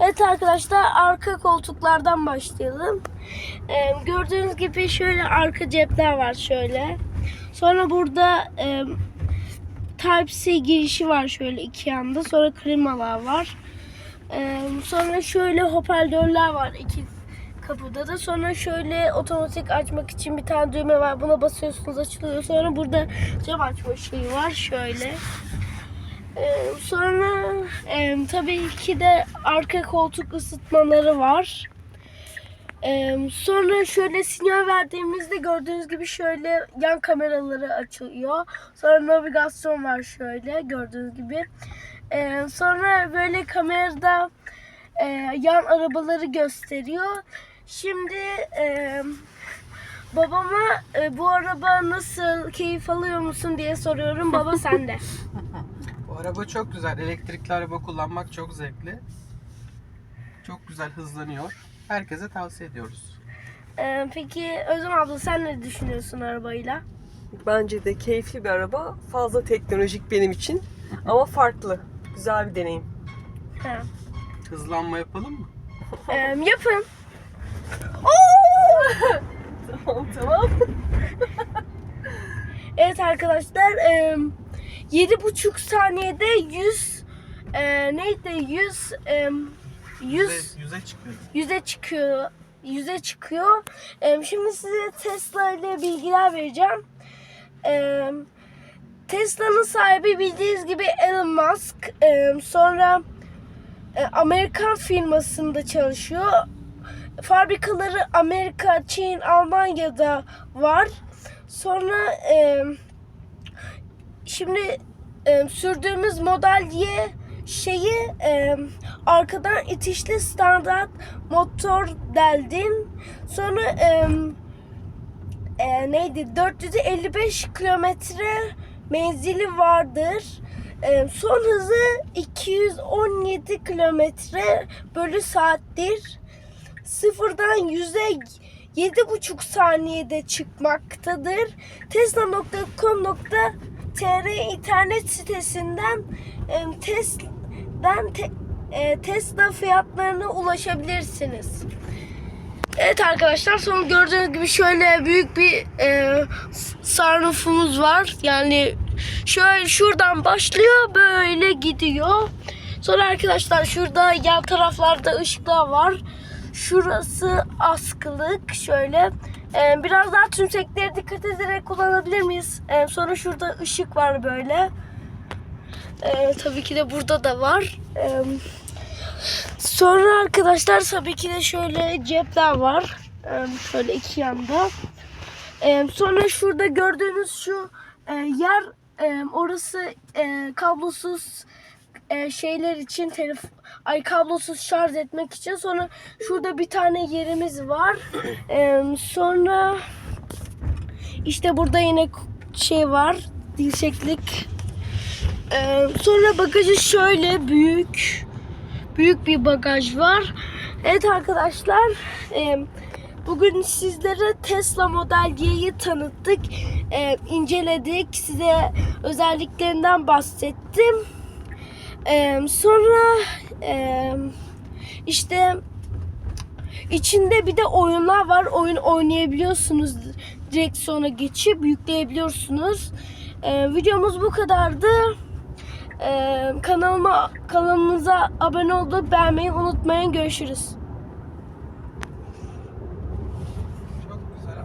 Evet arkadaşlar arka koltuklardan başlayalım. Ee, gördüğünüz gibi şöyle arka cepler var şöyle. Sonra burada e, Type-C girişi var şöyle iki yanda. Sonra klimalar var. Ee, sonra şöyle hoparlörler var iki kapıda da. Sonra şöyle otomatik açmak için bir tane düğme var. Buna basıyorsunuz açılıyor. Sonra burada cam açma şeyi var şöyle. Ee, sonra e, tabii ki de arka koltuk ısıtmaları var. Ee, sonra şöyle sinyal verdiğimizde gördüğünüz gibi şöyle yan kameraları açılıyor. Sonra navigasyon var şöyle gördüğünüz gibi. Ee, sonra böyle kamerada e, yan arabaları gösteriyor. Şimdi e, babama e, bu araba nasıl keyif alıyor musun diye soruyorum. Baba sende. Araba çok güzel. Elektrikli araba kullanmak çok zevkli. Çok güzel hızlanıyor. Herkese tavsiye ediyoruz. Ee, peki Özlem abla sen ne düşünüyorsun arabayla? Bence de keyifli bir araba. Fazla teknolojik benim için. Ama farklı. Güzel bir deneyim. Ha. Hızlanma yapalım mı? Ee, yapın. Tamam tamam. Evet arkadaşlar e, yedi buçuk saniyede 100 e, neydi 100 e, 100 Yüze, çıkıyor. yüze çıkıyor yüze çıkıyor. E, şimdi size Tesla ile bilgiler vereceğim. E, Tesla'nın sahibi bildiğiniz gibi Elon Musk. E, sonra e, Amerikan firmasında çalışıyor. Fabrikaları Amerika, Çin, Almanya'da var. Sonra e, şimdi e, sürdüğümüz Model Y şeyi e, arkadan itişli standart motor deldin. Sonra e, e, neydi 455 kilometre menzili vardır. E, son hızı 217 kilometre bölü saattir. Sıfırdan yüze yedi buçuk saniyede çıkmaktadır. Tesla.com.tr internet sitesinden e, Tesla'dan te- e, Tesla fiyatlarına ulaşabilirsiniz. Evet arkadaşlar sonra gördüğünüz gibi şöyle büyük bir e, sunroofumuz var. Yani şöyle şuradan başlıyor böyle gidiyor. Sonra arkadaşlar şurada yan taraflarda ışıklar var. Şurası askılık şöyle. E, biraz daha tümsekleri dikkat ederek kullanabilir miyiz? E, sonra şurada ışık var böyle. E, tabii ki de burada da var. Sonra arkadaşlar tabii ki de şöyle cepler var. Ee, Şöyle iki yanda. Ee, Sonra şurada gördüğünüz şu e, yer e, orası e, kablosuz e, şeyler için telef ay kablosuz şarj etmek için. Sonra şurada bir tane yerimiz var. Ee, Sonra işte burada yine şey var. Dirseklik. Ee, Sonra bagajı şöyle büyük büyük bir bagaj var. Evet arkadaşlar e, bugün sizlere Tesla Model Y'yi tanıttık. E, inceledik. Size özelliklerinden bahsettim. E, sonra e, işte içinde bir de oyunlar var. Oyun oynayabiliyorsunuz. Direksiyona geçip yükleyebiliyorsunuz. E, videomuz bu kadardı. Ee, kanalıma kanalımıza abone olup beğenmeyi unutmayın. Görüşürüz.